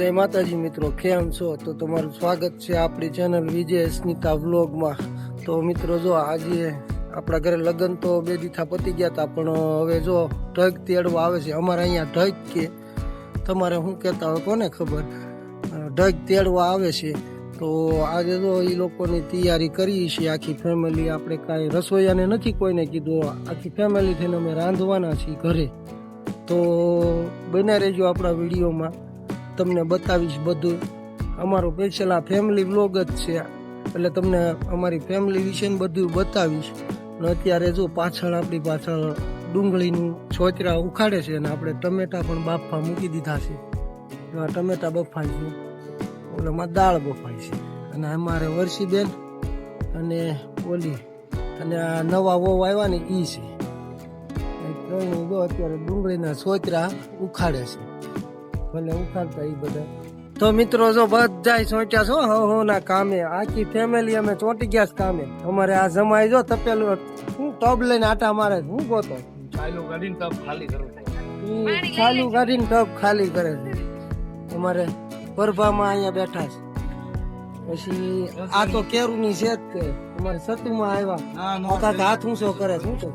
જય માતાજી મિત્રો, કેમ છો? તો તમારું સ્વાગત છે આપણી ચેનલ વિજય સ્મિતા વ્લોગમાં. તો મિત્રો જો આજે આપણા ઘરે લગ્ન તો બે દીથા પતી ગયા હતા પણ હવે જો ઢગ તેડવા આવે છે, અમારે અહીંયા ઢગ કે તમારે શું કહેતા હોય કોને ખબર? ઢગ તેડવા આવે છે. તો આજે જો એ લોકોની તૈયારી કરીએ છીએ આખી ફેમિલી આપણે કાંઈ રસોઈયાને નથી કોઈને કીધું, આખી ફેમિલી થઈને અમે રાંધવાના છીએ ઘરે. તો બને રહેજો આપણા વિડીયોમાં. તમને બતાવીશ બધું. અમારો સ્પેશિયલ આ ફેમિલી વ્લોગ જ છે. એટલે તમને અમારી ફેમિલી વિશે બધું બતાવીશ. અને અત્યારે જો પાછળ આપણી પાછળ ડુંગળીનું છોતરા ઉખાડે છે અને આપણે ટમેટા પણ બાફા મૂકી દીધા છે. એવા ટમેટા બફાય છે. ઓલામાં દાળ બફાય છે. અને અમારે વર્ષીબેન અને ઓલી અને આ નવા વહુ આવ્યા ને એ છે ત્રણ અત્યારે ડુંગળીના છોતરા ઉખાડે છે. ભલે ઉખાડતા એ બધા. તો મિત્રો જો બધા સોચ્યા છો હો હો ના કામે. આખી ફેમિલી અમે ચોંટી ગયા છે કામે. અમારે આ જમાઈ જો તપેલું હું ટબ લઈને આટા મારે છે. હું ગોતો? ચાલુ ગાડીને ટબ ખાલી કરવું ચાલુ કરીને ટબ ખાલી કરે છે. અમારે પરભામાં અહીંયા બેઠા છે. પછી આ તો કેરુની છે જ કે અમારે સતુમાં આવ્યા. હાથ ઊંચો કરે છે ઊંચો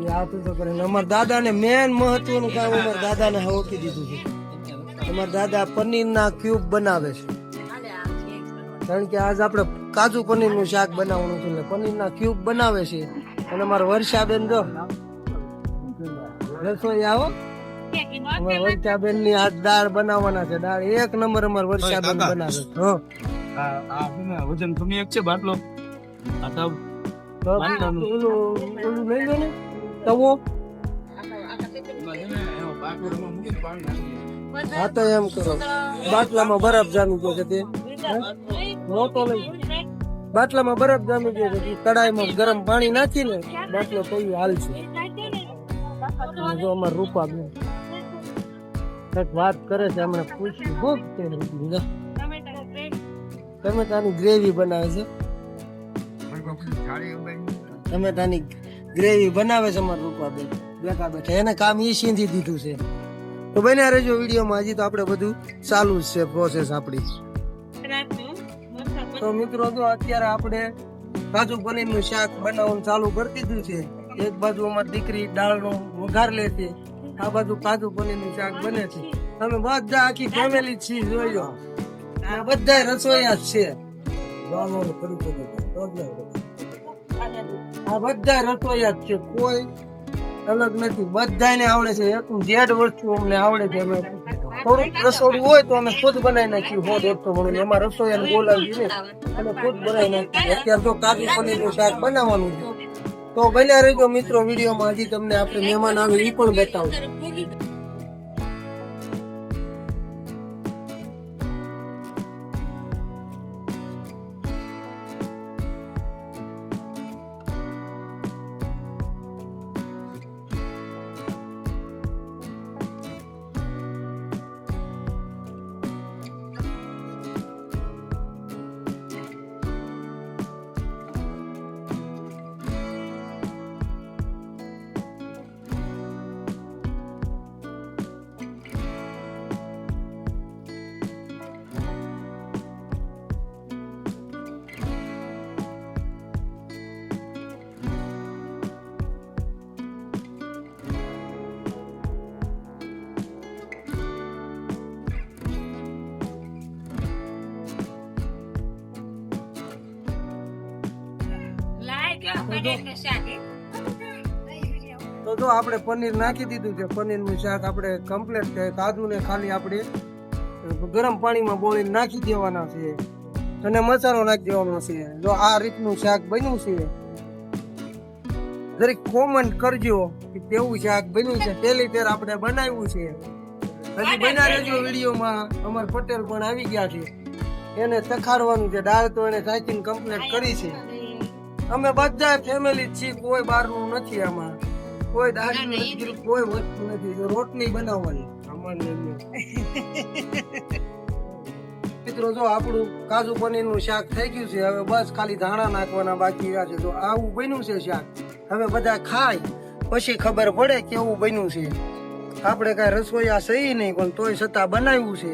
ને અમારા દાદાને મેન મહત્વનું કામ અમારા દાદાને હોકી દીધું છે. અમારા દાદા પનીરના ક્યુબ બનાવે છે. કારણ કે આજ આપણે કાજુ પનીરનું શાક બનાવવાનું છે એટલે પનીરના ક્યુબ બનાવે છે. અને અમારા વર્ષાબેન જો. રસોઈ આવો. અમારા વર્ષાબેનની આજ દાળ બનાવવાના છે. દાળ એક નંબર અમારા વર્ષાબેન બેન બનાવે છે. હા. વજન તમે એક છે બાટલો? આ તો લઈ લો ને. તવો હા તો એમ કરો. બાટલામાં બરફ જામી ગયો છે તે? મોટો લઈ. બાટલામાં બરફ જામી ગયો છે કડાઈમાં ગરમ પાણી નાખીને બાટલો તોય હાલ છે. જો અમાર રૂપા બેન કંઈક વાત કરે છે હમણાં પૂછ્યું. ખૂબ તે ટમેટાની ગ્રેવી બનાવે છે? ટમેટાની ગ્રેવી બનાવે છે અમારા રૂપાબેન બેઠા બેઠા. એને કામ એ સીંધી દીધું છે. તો બન્યા રહેજો વિડીયોમાં. હજી તો આપણે બધું ચાલુ જ છે પ્રોસેસ આપણી. તો મિત્રો તો અત્યારે આપણે કાજુ પનીરનું શાક બનાવવાનું ચાલુ કરી દીધું છે. એક બાજુ અમારી દીકરી દાળનો વઘાર લે છે. આ બાજુ કાજુ પનીરનું શાક બને છે. તમે બધા આખી ફેમિલી છીએ જોઈજો બધા રસોઈયા છે. આ બધા રસોઈયા છે, કોઈ અલગ નથી. બધાને આવડે છે. એક જેડ વસ્તુ અમને આવડે છે. અમે થોડુંક રસોડું હોય તો અમે ખુદ બનાવી નાખીએ. હોદ એક તો ભણું એમાં રસોઈયાને બોલાવીએ ને અને ખુદ બનાવી નાખીએ. અત્યારે તો કાજુ પનીરનું શાક બનાવવાનું છે. તો બન્યા રહેજો મિત્રો વિડીયોમાં. હજી તમને આપણે મહેમાન આવે એ પણ બતાવશું તો જો આપણે પનીર નાખી દીધું છે પનીરનું શાક આપણે કમ્પ્લીટ છે. કાજુ ને ખાલી આપણે ગરમ પાણીમાં બોળીને નાખી દેવાના છે. અને મસાલો નાખી દેવાનો છે. જો આ રીતનું શાક બન્યું છે દરેક કોમેન્ટ કરજો કે કેવું શાક બન્યું છે. પહેલી ફેર આપણે બનાવ્યું છે. હજી બના રહેજો વિડીયોમાં. અમર પટેલ પણ આવી ગયા છે. એને તખાડવાનું છે. દાળ તો એને સાચીને કમ્પ્લીટ કરી છે. અમે બધા ફેમિલી છીએ કોઈ બહારનું નથી આમાં. કોઈ દાળનું નથી કોઈ વસ્તુ નથી જો રોટલી બનાવવાની. અમારે મિત્રો જો આપણું કાજુ પનીરનું શાક થઈ ગયું છે હવે બસ ખાલી ધાણા નાખવાના બાકી રહ્યા છે. તો આવું બન્યું છે શાક? હવે બધા ખાય પછી ખબર પડે કેવું બન્યું છે. આપણે કઈ રસોઈયા સહી નહીં પણ તોય છતાં બનાવ્યું છે.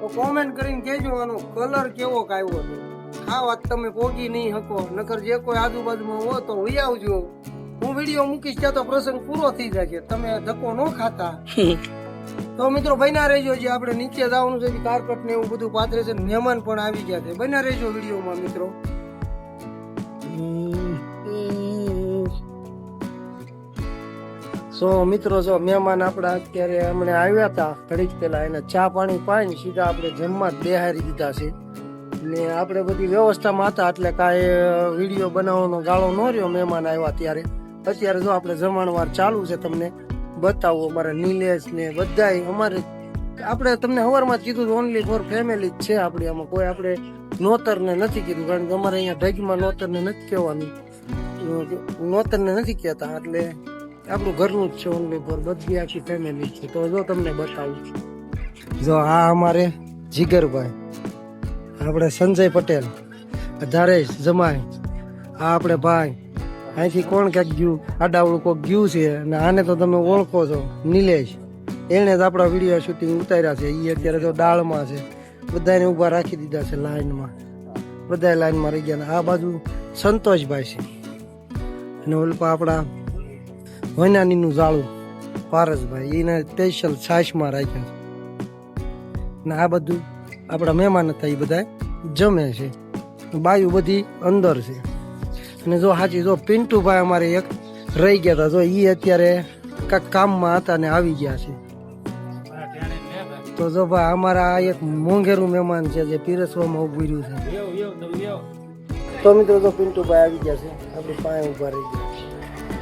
તો કોમેન્ટ કરીને કહેજો આનો કલર કેવો આવ્યો છે. ખાવા તમે પોગી નહીં શકો. નકર જે કોઈ આજુબાજુમાં હો તો લઈ આવજો. હું વીડિયો મૂકીશ ત્યાં તો પ્રસંગ પૂરો થઈ જશે તમે ધક્કો ન ખાતા. તો મિત્રો બન્યા રહેજો જે આપણે નીચે જવાનું છે કાર્પેટ ને એવું બધું પાથરે છે મહેમાન પણ આવી ગયા છે. બન્યા રહેજો વિડીયોમાં મિત્રો. સો મિત્રો જો મહેમાન આપણા અત્યારે હમણાં આવ્યા હતા. ઘડીક પેલા એને ચા પાણી પાઈને સીધા આપણે જમવા બેહારી દીધા છે. ને આપણે બધી વ્યવસ્થામાં હતા, એટલે કાંઈ વીડિયો બનાવવાનો ગાળો ન રહ્યો, મહેમાન આવ્યા ત્યારે. અત્યારે જો આપણે જમણવાર ચાલુ છે તમને બતાવો, અમારે નિલેશ ને બધાય, અમારે આપણે તમને સવારમાં જ કીધું ઓનલી ફોર ફેમિલી જ છે આપણી આમાં. કોઈ આપણે નોતરને નથી કીધું, કારણ કે અમારે અહીંયા ઢગમાં નોતરને નથી કહેવાનું. નોતરને નથી કહેતા, એટલે આપણું ઘરનું જ છે ઓનલી ફોર બધી આખી ફેમિલી છે. તો જો તમને બતાવું. જો આ અમારે જીગરભાઈ. આપણે સંજય પટેલ ધારેશ જમાય આ આપણે ભાઈ. અહીંથી કોણ ક્યાંક ગયું? આડાવડું કોઈક ગયું છે અને આને તો તમે ઓળખો છો, નિલેશ. એણે જ આપણા વીડિયો શૂટિંગ ઉતાર્યા છે. એ અત્યારે તો દાળમાં છે. બધાને ઊભા રાખી દીધા છે લાઈનમાં. બધા લાઈનમાં રહી ગયા. આ બાજુ સંતોષભાઈ છે. અને ઓલપા આપણા વૈનાનીનું જાળું પારસભાઈ. એને સ્પેશિયલ છાશમાં રાખ્યા છે. ને આ બધું આપણા મહેમાન હતા એ બધા જમે છે. બાયું બધી અંદર છે. અને જો સાચી જો પિન્ટુભાઈ અમારે એક રહી ગયા હતા જો એ અત્યારે કાંઈક કામમાં હતા ને આવી ગયા છે. તો જો ભાઈ અમારા એક મોંઘેરું મહેમાન છે જે પીરસવામાં ઉભું રહ્યું છે. તો મિત્રો તો પિન્ટુભાઈ આવી ગયા છે આપણી પાસે ઊભા રહી ગયા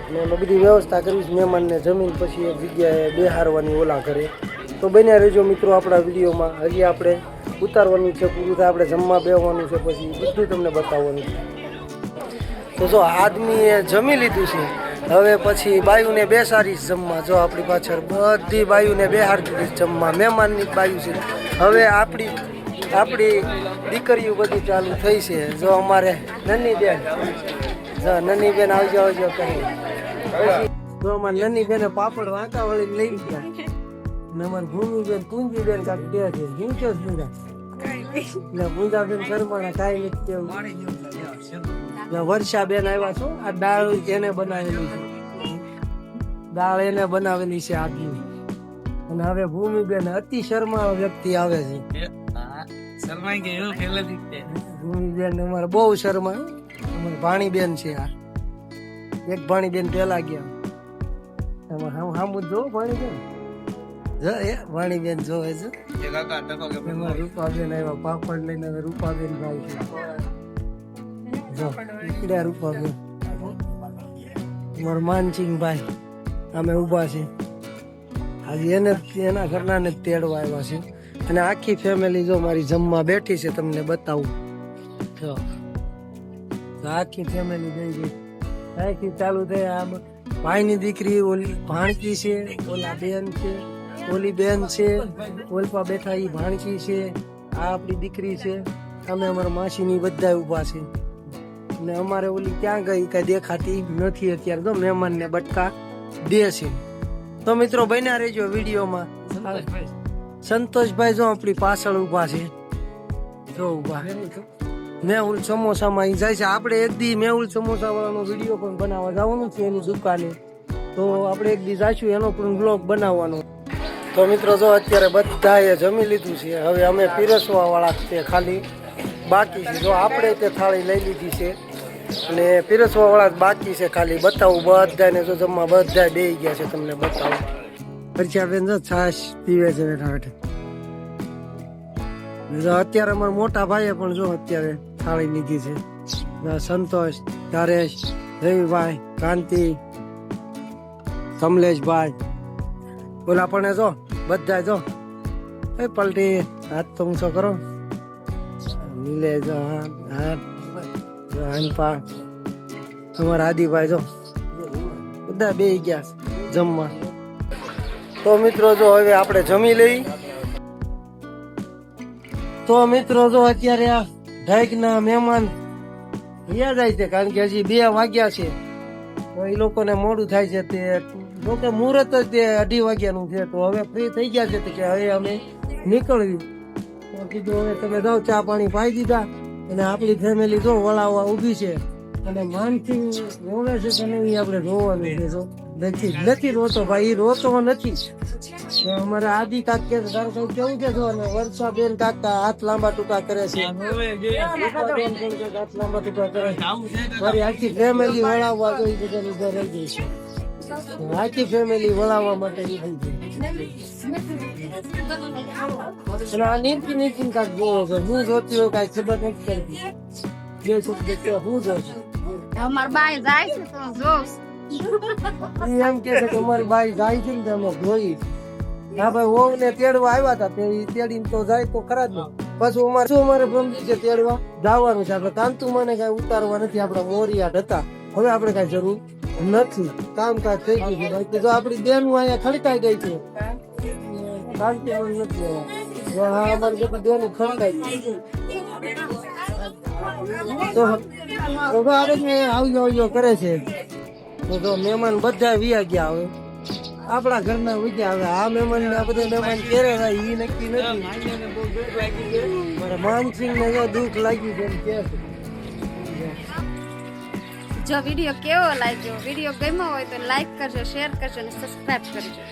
અને અમે બધી વ્યવસ્થા કરી છે મહેમાનને જમીન પછી એક જગ્યાએ બેહારવાની ઓલા કરે. તો બન્યા રહેજો મિત્રો આપણા વિડીયોમાં. હજી આપણે ઉતારવાનું છે, પૂરું થાય, આપણે જમવા બેવાનું છે, પછી બધું તમને બતાવવાનું છે. તો જો આદમીએ જમી લીધું છે, હવે પછી બાયુને બેસાડીશ જમવા. જો આપણી પાછળ બધી બાયુને બેહાડી દીધી જમવા. મહેમાનની બાયુ છે. હવે આપણી આપણી દીકરીઓ બધી ચાલુ થઈ છે. જો અમારે નની બેન જો નની બેન આવજો આવજો, કહી. જો અમારે નની બેને પાપડ વાંકા વળી લઈ ગયા. ને અમારે ભૂમિબેન કુંજીબેન કાંક બે છે શું છો પૂંજા ને પૂંજાબેન કરમાણા કાંઈ નથી ને વર્ષાબેન આવ્યા છો? આ દાળ એને બનાવેલી છે. દાળ એને બનાવેલી છે આખી અને હવે ભૂમિબેન અતિ શર્મા વ્યક્તિ આવે છે. શરમાઈ ગયો પહેલેથી ભૂમિબેન અમારે બહુ શર્મા અમારે ભાણીબેન છે આ. એક ભાણીબેન પેલા ગયા. એમાં હામું જો ભાણીબેન જો એ વાણીબેન જોવે છે. એ કાકા ટકો કે એમાં રૂપાબેન આવ્યા પાપડ લઈને હવે રૂપાબેન ભાઈ છે. જો ઈકડ્યા રૂપાબેન. મારો માનસિંહભાઈ અમે ઊભા છે આજે એને એના ઘરનાને તેડવા આવ્યા છે અને આખી ફેમિલી જો મારી જમવા બેઠી છે તમને બતાવું. જો આખી ફેમિલી ગઈ ગઈ. આખી ચાલુ થઈ આમ ભાઈની દીકરી ઓલી ભાણકી છે ઓલા બેન છે. ઓલી બેન છે, ઓલપા બેઠા એ ભાણકી છે, આ આપણી દીકરી છે, અમે અમારા માસીની બધા ઊભા છે. ને અમારે ઓલી ક્યાં ગઈ કઈ દેખાતી નથી અત્યારે તો મહેમાનને બટકા દે છે. તો મિત્રો બન્યા રહેજો વિડીયોમાં. સંતોષભાઈ જો આપણી પાછળ ઊભા છે. જો ઊભા. મેહુલ સમોસામાં અહીં જાય છે. આપણે એક દી મેહુલ સમોસા વાળાનો વીડિયો પણ બનાવવા જવાનું છે એની દુકાને. તો આપણે એક દી જાશું, એનો પણ બ્લોગ બનાવવાનો. તો મિત્રો જો અત્યારે બધાએ જમી લીધું છે, હવે અમે પીરસવા વાળા છે ખાલી. બાકી છે, જો આપણે તે થાળી લઈ લીધી છે, અને પીરસવા વાળા જ બાકી છે ખાલી. બતાવું, બધાને જો જમવા બધા બે ગયા છે, તમને બતાવું. પછી આ બેન જો છાશ પીવે છે બેઠા બેઠા. અત્યારે અમારા મોટા ભાઈએ પણ જો અત્યારે થાળી લીધી છે. સંતોષ ધારેશ રવિભાઈ, કાંતિ, કમલેશભાઈ. ઓલા પણ જો. બધા જો. એ પલટી, હાથ તો ઊંચો કરો. નીલે જો હા હા જો હનપા અમારા આદિભાઈ જો. બધા બે ગયા જમવા. તો મિત્રો જો હવે આપણે જમી લઈ. તો મિત્રો જો અત્યારે આ ઢાઈકના મહેમાન રહ્યા જાય છે, કારણ કે હજી બે વાગ્યા છે. એ લોકોને મોડું થાય છે તે જોકે મુહૂર્ત જ તે અઢી વાગ્યાનું છે, તો હવે ફ્રી થઈ ગયા છે કે હવે અમે નીકળ્યું. કીધું હવે તમે જાઓ, ચા પાણી પાઈ દીધા. અને આપણી ફેમિલી જો વળાવવા ઊભી છે. અને માનથી જોવે છે કે નહીં આપણે જોવાનું છે, જો. નથી નથી રોતો ભાઈ રોતો નથી. અમારે આદિ કાક કે તારે કઈ કેવું છે જો અને વર્ષા બેન કાકા હાથ લાંબા ટૂંકા કરે છે. હાથ લાંબા ટૂંકા કરે છે આવું છે. કે મારી આખી ફેમિલી વળાવવા જોઈ ઈ બધા ઊભા રહી ગઈ છે. આખી ફેમિલી વળાવવા માટે થઈ ગઈ આ નીતિ નીતિ કાંક જોવો છે. હું જોતી હોય કાંઈ ખબર નથી પડતી. જે શબ્દ હું જોઉં છું. અમાર બાય જાય છે તો જોઉં ઈ એમ કે છે કે મારી બાઈ જાય છે ને તો ધોઈ હા, ભાઈ વહુ ને તેડવા આવ્યા હતા, તે તેડીને તો જાય તો ખરા જ ને. પછી અમારે શું અમારે ભ્રમજી છે તેડવા? જવાનું છે. આપણે કાંતુ મને કઈ ઉતારવા નથી, આપણા મોરિયાટ હતા. હવે આપણે કઈ જરૂર નથી. કામકાજ થઈ ગયું છે. બાકી જો આપણી બેન અહીંયા ખડકાઈ ગઈ છે. કાંતિ મને નથી હા, અમારી બધી બેન ખડકાઈ ગઈ તો હવે આવે આવ્યો આવજો, કરે છે. તો જો મહેમાન બધા વિયા ગયા હવે. આપણા ઘરના ઉગ્યા હવે. આ મહેમાન આ બધા મહેમાન કેરે એ નક્કી નથી. માનસિંહ ને જો દુઃખ લાગ્યું છે કે જો વીડિયો કેવો લાગ્યો, વીડિયો ગમ્યો હોય તો લાઈક કરજો શેર કરજો અને સબસ્ક્રાઇબ કરજો.